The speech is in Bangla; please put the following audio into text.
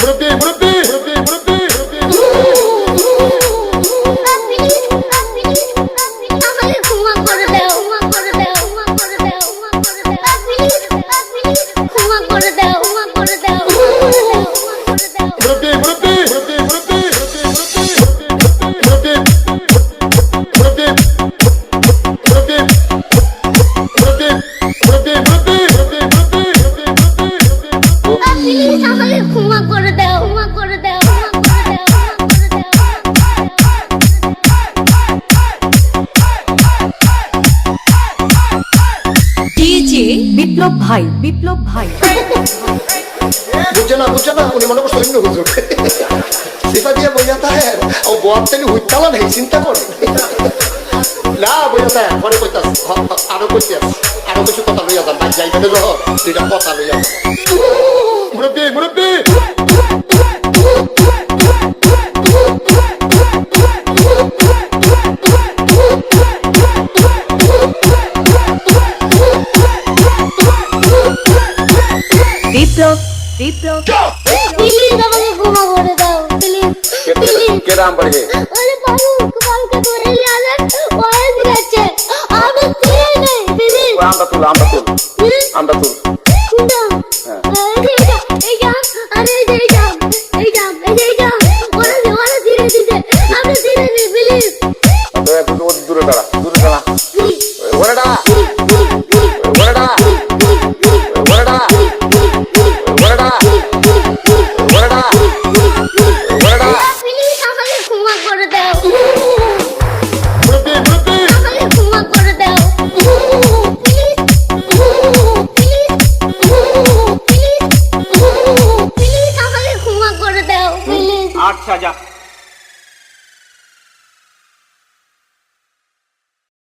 Murupi, Murupi, Murupi. বিপ্লব ভাই বিপ্লব ভাই। বুঝে না বুঝে না, উনি মনে করছে অন্য হুজুর। সেটা দিয়ে বইয়া ও নেই চিন্তা করে। না, বইয়া থাকে পরে কইতাস আরও কইতে আরও কিছু কথা লইয়া যান, ভাই যাইবে না যখন, দুইটা কথা লইয়া মুরব্বী, মুরব্বি! বিপ্লব বিপ্লব। প্লিজ আমাকে ক্ষমা করে দাও প্লিজ প্লিজ দূরে দাঁড়া দূরে দাঁড়া। ওরে দাঁড়া। ਮਾਰ ਸਾਜਾ